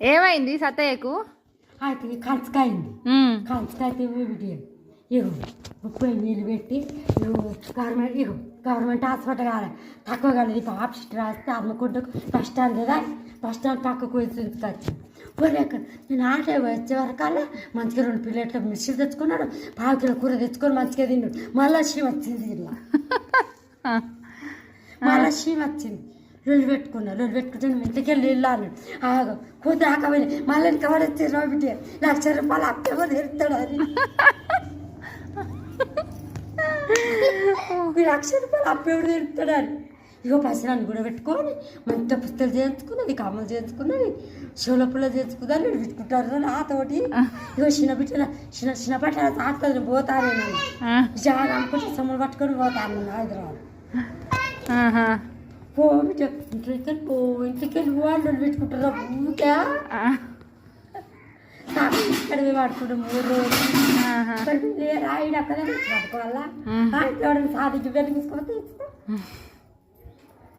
ఏమైంది సత్తయ్యకు అయితే కంచకాయింది ఉమ్, కంచకాయ బిడ్డ ఇగో ముప్పై నీళ్ళు పెట్టి గవర్నమెంట్ ఇగో గవర్నమెంట్ హాస్పిటల్ కాదు తక్కువ కాలేదు. ఇప్పుడు ఆప్షన్ రాస్తే అమ్ముకుంటూ బస్ స్టాండ్ కదా బస్ స్టాండ్ పక్కకు తీసుకొచ్చి పోలేక నేను ఆటో వచ్చే వరకల్లా మంచిగా రెండు ప్లేట్ల మిర్చి తెచ్చుకున్నాడు. పావు కిలో కూర తెచ్చుకొని మంచిగా తిన్నాడు. మళ్ళా వచ్చింది ఇలా మళ్ళా వచ్చింది. లొల్లి పెట్టుకున్నా లొల్లి పెట్టుకుంటే నువ్వు ఇంటికి వెళ్ళి అన్నాడు ఆగ కూతురు ఆకపోయి మళ్ళీ ఇంకా వాడు వచ్చి రోబిటి లక్ష రూపాయలు అప్పేమో తెరుతాడు అని ఈ లక్ష రూపాయలు అప్పేవాడు తెరుతాడు అని ఇగో పసినాన్ని కూడా పెట్టుకొని మంచిగా పుస్తలు చేయించుకున్నది కమ్మలు చేయించుకున్నది శివుల పుల్ల చేయించుకుందని నేను పెట్టుకుంటారు నాతోటి ఇగో చిన్న బిడ్డ చిన్న చిన్న బట్ట తాతని పోతాను నేను. ఆ, జాగా అనుకుంటే సొమ్ములు పట్టుకొని పోతాను నేను హైదరాబాద్. పో బిడ్డ ఇంట్లోకి వెళ్ళి పో ఇంటికి వెళ్ళి పెట్టుకుంటారు ఆ, ఇక్కడ పడుకుంటాం మూడు రోజులు. రాయిడు అక్కడే పట్టుకోవాలా మ్మ్. సాధించి వెళ్ళి